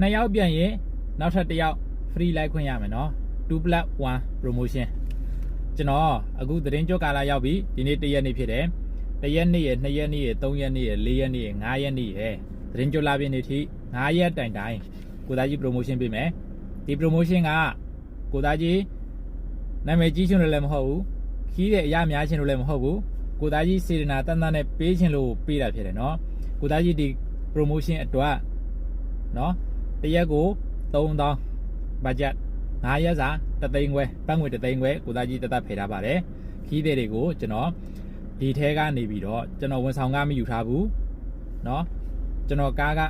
နှစ်ယောက်ပြန်ရင်နောက်ထပ်တစ်ယောက် free လိုက်ခွင့်ရမယ်နော်2 plus 1 promotion ကျွန်တော်အခုသတင်းကြောကာလာရောက်ပြီဒီနေ့တစ်ရက်နေ့ဖြစ်တယ်တစ်ရက်နေ့ရယ်နှစ်ရက်နေ့ရယ်သုံးရက်နေ့ရယ်လေးရက်နေ့ရယ်ငါးရက်နေ့ရယ်သတင်းကြောလာပြည့်နေ့ထိ9ရက်တိုင်တိုင်ကိုသားကြီး promotion ပေးမယ်ဒီ promotion ကကိုသားကြီးနာမည်ကြီးရှင်လို့လည်းမဟုတ်ဘူးခီးတဲ့အရာများရှင်လို့လည်းမဟုတ်ဘူးကိုသားကြီးစေတနာတန်တန်နဲ့ပေးခြင်းလို့ပေးတာဖြစ်တယ်နော်ကိုသားကြီးဒီ promotion အတွက်နော် တစ်ရက်ကို3000ဘတ်ဂျက်9ရက်စာတသိန်းခွဲပတ်ငွေတသိန်းခွဲကိုသားကြီးတသက်ဖယ်ထားပါတယ်ခီးတဲ့တွေကိုကျွန်တော်ဒီထဲကနေပြီးတော့ကျွန်တော်ဝန်ဆောင်ကားမယူထားဘူးနော်ကျွန်တော်ကားက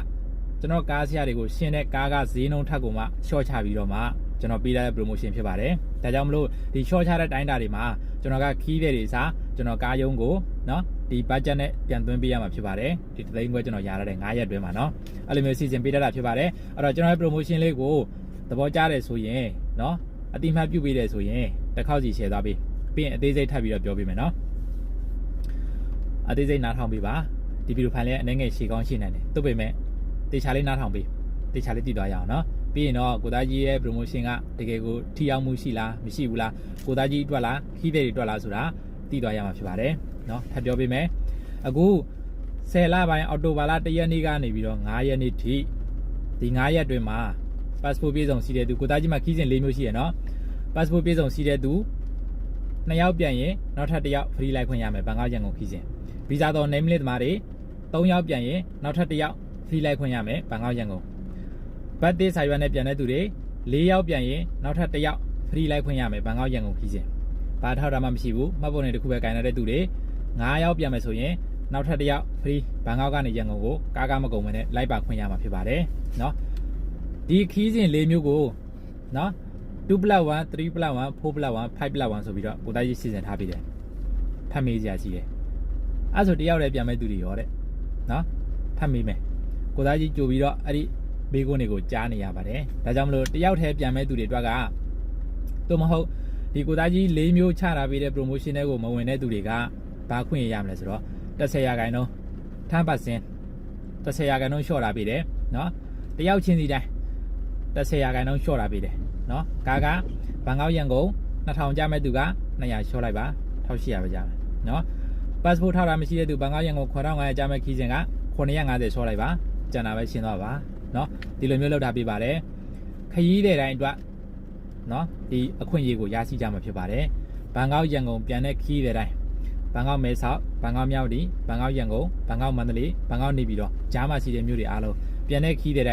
ကျွန်တော်ကားဆရာတွေကိုရှင်းတဲ့ကားကဈေးနှုန်းထက်ကိုမှရှော့ချပြီးတော့မှကျွန်တော်ပေးတဲ့ promotion ဖြစ်ပါတယ်ဒါကြောင့်မလို့ဒီ short ချတဲ့တိုင်းတာတွေမှာကျွန်တော်ကခီးတဲ့တွေစားကျွန်တော်ကားယုံကိုနော် ဒီ budget နဲ့ပြန်သွင်းပေးရမှာဖြစ်ပါတယ်ဒီတသိန်းခွဲကျွန်တော်ရရတဲ့9ရက်အတွင်းမှာနော်အဲ့လိုမျိုးစီစဉ်ပေးတတ်တာဖြစ်ပါတယ်အဲ့တော့ကျွန်တော်ရဲ့ promotion လေးကိုသဘောကျတယ်ဆိုရင်နော်အတိမတ်ပြုတ်ပေးတယ်ဆိုရင်တစ်ခေါက်စီ share သွားပေးပြီးရင်အသေးစိတ်ထပ်ပြီးတော့ပြောပေးမယ်နော်အသေးစိတ်နားထောင်ပေးပါဒီဗီဒီယိုဖိုင်လေးအနေငယ်ရှေကောင်းရှင်းနိုင်တယ်သူ့ပေမဲ့တေချာလေးနားထောင်ပေးတေချာလေးတည်သွားရအောင်နော်ပြီးရင်တော့ကိုသားကြီးရဲ့ promotion ကတကယ်ကိုထိရောက်မှုရှိလားမရှိဘူးလားကိုသားကြီးအတွက်လားခီးတဲ့တွေအတွက်လားဆိုတာ တည်သွားရမှာဖြစ်ပါတယ်နော်ထပ်ပြောပေးမယ်အခု10လပိုင်းအော်တိုဘာလ1ရက်နေ့ကနေပြီးတော့9ရက်နေ့ထိဒီ9ရက်အတွင်းမှာ passport ပြည့်စုံရှိတဲ့သူကိုသားကြီးမှာခီးစဉ်၄မျိုးရှိရနော် passport ပြည့်စုံရှိတဲ့သူနှစ်ယောက်ပြန်ရင်နောက်ထပ်တစ်ယောက် free လိုက်ခွင့်ရမယ်ဘန်ကောက်ရန်ကုန်ခီးစဉ်ဗီဇာတော် name list သမားတွေ3ယောက်ပြန်ရင်နောက်ထပ်တစ်ယောက် free လိုက်ခွင့်ရမယ်ဘန်ကောက်ရန်ကုန် birthday စာရွက်နဲ့ပြန်တဲ့သူတွေ၄ယောက်ပြန်ရင်နောက်ထပ်တစ်ယောက် free လိုက်ခွင့်ရမယ်ဘန်ကောက်ရန်ကုန်ခီးစဉ် ဘာထောက်တာမှမရှိဘူးမှတ်ပုံနဲ့တစ်ခုပဲကင်တဲ့သူတွေ9ယောက်ပြန်မယ်ဆိုရင်နောက်ထပ်တစ်ယောက် free ဘန်ကောက်ကနေရန်ကုန်ကိုကားကားမကုန်မနဲ့လိုက်ပါခွင့်ရမှာဖြစ်ပါတယ်เนาะဒီခီးစဉ်၄မျိုးကိုเนาะ2 plus 1 3 plus 1 4 plus 1 5 plus 1ဆိုပြီးတော့ကိုသားကြီးစီစဉ်ထားပြီးတယ်ဖတ်မေးစရာရှိတယ်အဲ့ဆိုတယောက်တည်းပြန်မဲ့သူတွေရောတဲ့เนาะဖတ်မေးမယ်ကိုသားကြီးကြိုပြီးတော့အဲ့ဒီဘေးကုန်းတွေကိုကြားနေရပါတယ်ဒါကြောင့်မလို့တယောက်တည်းပြန်မဲ့သူတွေအတွက်ကသို့မဟုတ် ဒီကိုသားကြီး၄မျိုးချထားပေးတဲ့ promotion တွေကိုမဝင်တဲ့သူတွေကဘာခွင့်ရမလဲဆိုတော့10ရာခိုင်နှုန်း10%တဆယ်ရာခိုင်နှုန်းလျှော့တာပေးတယ်နော်တယောက်ချင်းစီတိုင်းတဆယ်ရာခိုင်နှုန်းလျှော့တာပေးတယ်နော်ကာကဘန်ကောက်ရန်ကုန်2000ကျမဲ့သူက200လျှော့လိုက်ပါ1800ပဲကျမယ်နော် passport ထားတာမရှိတဲ့သူဘန်ကောက်ရန်ကုန်9500ကျမဲ့ခီးစဉ်က950လျှော့လိုက်ပါကျန်တာပဲရှင်းသွားပါနော်ဒီလိုမျိုးလောက်တာပေးပါတယ်ခရီးတဲ့တိုင်းအတွက် နော်ဒီအခွင့်အရေးကိုရရှိကြမှာဖြစ်ပါတယ်ဘန်ကောက်ရန်ကုန်ပြန်တဲ့ခီးတဲ့တိုင်းဘန်ကောက်မဲဆောက်ဘန်ကောက်မြောက်ဒီဘန်ကောက်ရန်ကုန်ဘန်ကောက်မန္တလေးဘန်ကောက်နေပြီးတော့ဂျားမှာရှိတဲ့မြို့တွေအားလုံးပြန်တဲ့ခီးတဲ့တိုင်း